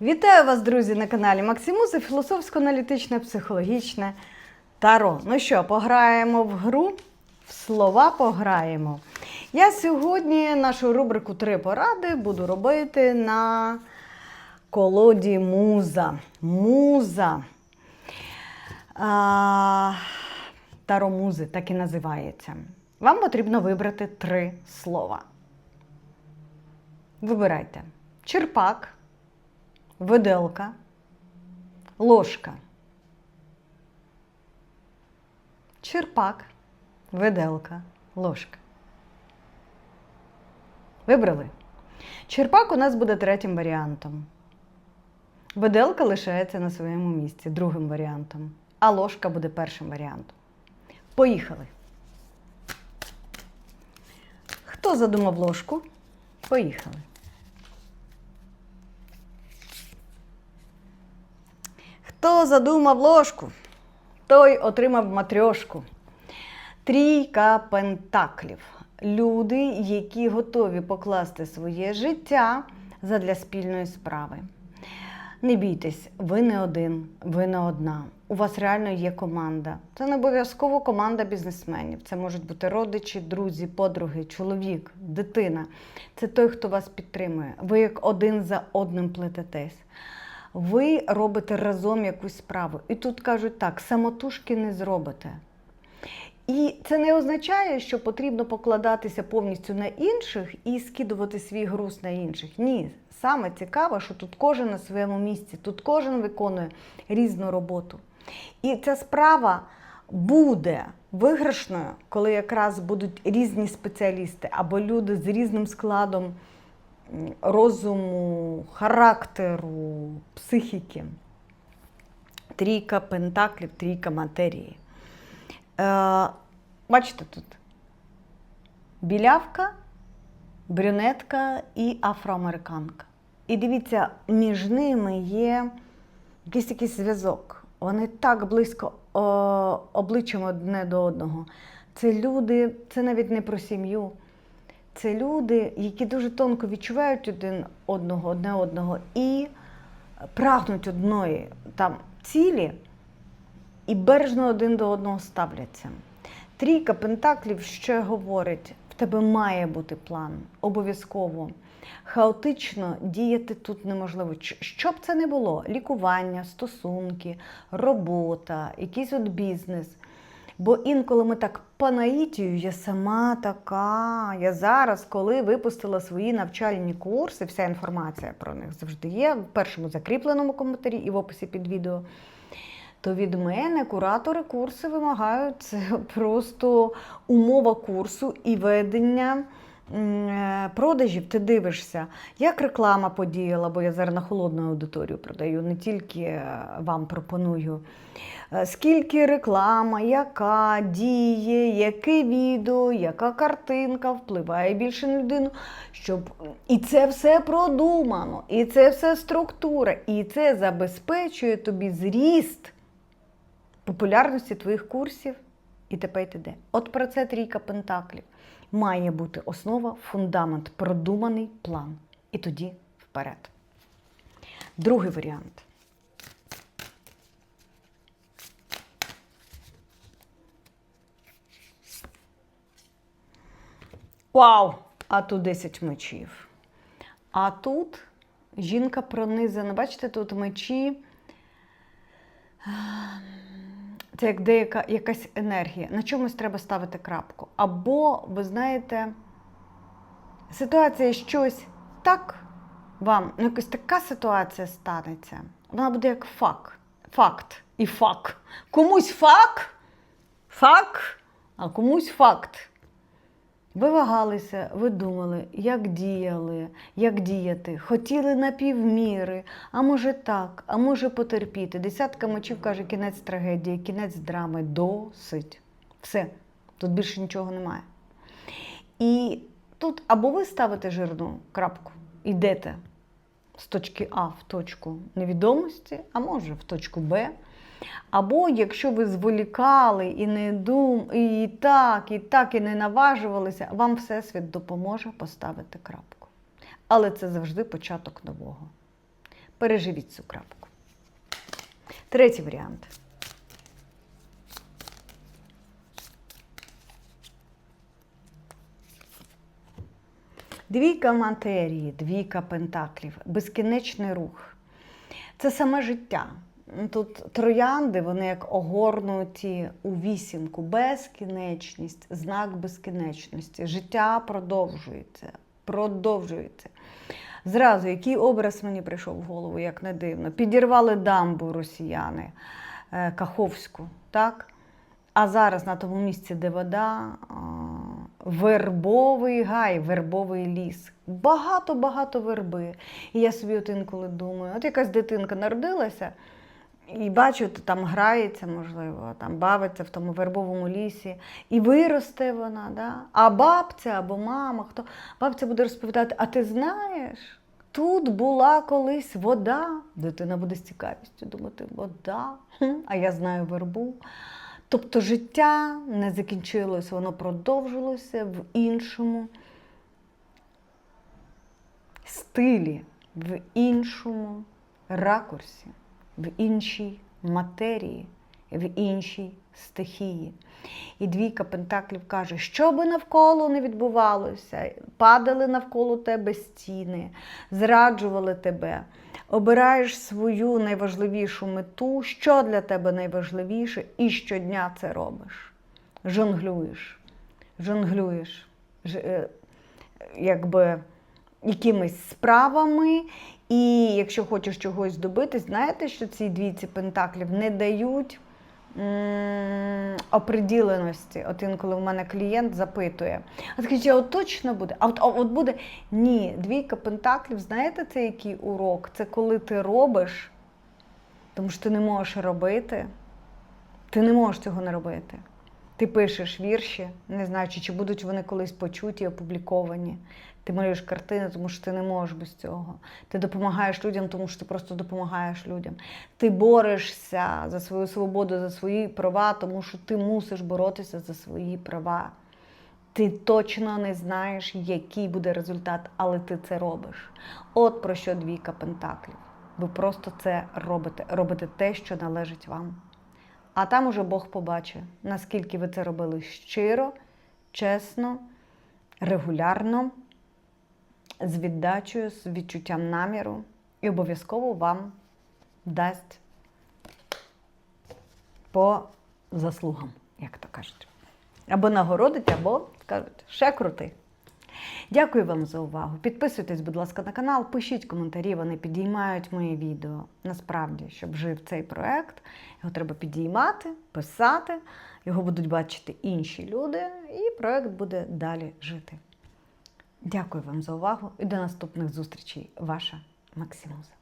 Вітаю вас, друзі, на каналі Максимузи, філософсько-аналітичне, психологічне таро. Ну що, пограємо в гру, в слова пограємо. Я сьогодні нашу рубрику Три поради буду робити на колоді муза. Муза. А, таро музи, так і називається. Вам потрібно вибрати три слова. Вибирайте черпак, виделка, ложка. Черпак, виделка, ложка. Вибрали. Черпак у нас буде третім варіантом. Виделка лишається на своєму місці, другим варіантом. А ложка буде першим варіантом. Поїхали. Хто задумав ложку? Поїхали. Хто задумав ложку, той отримав матрьошку. Трійка пентаклів. Люди, які готові покласти своє життя задля спільної справи. Не бійтесь, ви не один, ви не одна. У вас реально є команда. Це не обов'язково команда бізнесменів. Це можуть бути родичі, друзі, подруги, чоловік, дитина. Це той, хто вас підтримує. Ви як один за одним плететесь. Ви робите разом якусь справу. І тут кажуть так: самотужки не зробите. І це не означає, що потрібно покладатися повністю на інших і скидувати свій груз на інших. Ні, саме цікаве, що тут кожен на своєму місці, тут кожен виконує різну роботу. І ця справа буде виграшною, коли якраз будуть різні спеціалісти або люди з різним складом розуму, характеру, психіки. Трійка пентаклів, трійка матерії. Е, бачите тут білявка, брюнетка і афроамериканка. І дивіться, між ними є якийсь такий зв'язок. Вони так близько о, обличчям одне до одного. Це люди, це навіть не про сім'ю. Це люди, які дуже тонко відчувають один одного, одне одного і прагнуть одної там цілі і бережно один до одного ставляться. Трійка пентаклів ще говорить: в тебе має бути план, обов'язково. Хаотично діяти тут неможливо. Що б це не було: лікування, стосунки, робота, якийсь от бізнес. Бо інколи ми так по наїтію, я сама така. Я зараз, коли випустила свої навчальні курси, вся інформація про них завжди є в першому закріпленому коментарі і в описі під відео то від мене куратори курси вимагають просто умова курсу і ведення продажів. Ти дивишся, як реклама подіяла, бо я зараз на холодну аудиторію продаю, не тільки е, вам пропоную. Е, Скільки реклама, яка діє, яке відео, яка картинка впливає більше на людину, щоб і це все продумано, і це все структура, і це забезпечує тобі зріст популярності твоїх курсів і т.п. і т.д. От про це трійка пентаклів. Має бути основа, фундамент, продуманий план. І тоді вперед. Другий варіант. Вау! А тут 10 мечів. А тут жінка пронизана. Бачите, тут мечі. Це як деяка якась енергія. На чомусь треба ставити крапку. Або, ви знаєте, ситуація щось так вам, ну якась така ситуація станеться. Вона буде як факт. Факт і факт. Комусь факт, факт, а комусь факт. Ви вагалися, ви думали, як діяли, як діяти, хотіли на півміри, а може так, а може потерпіти. Десятка мечів каже, кінець трагедії, кінець драми, досить. Все, тут більше нічого немає. І тут або ви ставите жирну крапку, йдете з точки А в точку невідомості, а може в точку Б. Або якщо ви зволікали і не дум, і так, і так, і не наважувалися, вам Всесвіт допоможе поставити крапку. Але це завжди початок нового. Переживіть цю крапку. Третій варіант. Двійка матерії, двійка пентаклів, безкінечний рух. Це саме життя. Тут троянди, вони як огорнуті у вісімку, безкінечність, знак безкінечності. Життя продовжується, продовжується. Зразу, який образ мені прийшов в голову, як не дивно. Підірвали дамбу росіяни е, Каховську, так? А зараз на тому місці, де вода, вербовий гай, вербовий ліс. Багато-багато верби. І я собі от інколи думаю, от якась дитинка народилася, і бачу, то там грається, можливо, там бавиться в тому вербовому лісі, і виросте вона, да? а бабця або мама, хто бабця буде розповідати, а ти знаєш, тут була колись вода. Дитина буде з цікавістю думати, вода, а я знаю вербу. Тобто життя не закінчилось, воно продовжилося в іншому стилі, в іншому ракурсі, в іншій матерії, в іншій стихії. І двійка Пентаклів каже, що би навколо не відбувалося, падали навколо тебе стіни, зраджували тебе. Обираєш свою найважливішу мету, що для тебе найважливіше, і щодня це робиш. Жонглюєш, жонглюєш, е, якби якимись справами. І якщо хочеш чогось добитись, знаєте, що ці двійці пентаклів не дають оприділеності. От інколи в мене клієнт запитує: а скажіть, а от точно буде? А от, а от буде? Ні, двійка пентаклів, знаєте, це який урок? Це коли ти робиш, тому що ти не можеш робити. Ти не можеш цього не робити. Ти пишеш вірші, не знаючи, чи будуть вони колись почуті, опубліковані. Ти малюєш картини, тому що ти не можеш без цього. Ти допомагаєш людям, тому що ти просто допомагаєш людям. Ти борешся за свою свободу, за свої права, тому що ти мусиш боротися за свої права. Ти точно не знаєш, який буде результат, але ти це робиш. От про що двійка пентаклів. Ви просто це робите, робите те, що належить вам. А там уже Бог побачить, наскільки ви це робили щиро, чесно, регулярно, з віддачею, з відчуттям наміру, і обов'язково вам дасть по заслугам, як то кажуть. Або нагородить, або скажуть, ще крути. Дякую вам за увагу. Підписуйтесь, будь ласка, на канал, пишіть коментарі, вони підіймають моє відео. Насправді, щоб жив цей проект, його треба підіймати, писати, його будуть бачити інші люди, і проект буде далі жити. Дякую вам за увагу і до наступних зустрічей. Ваша Максимуза.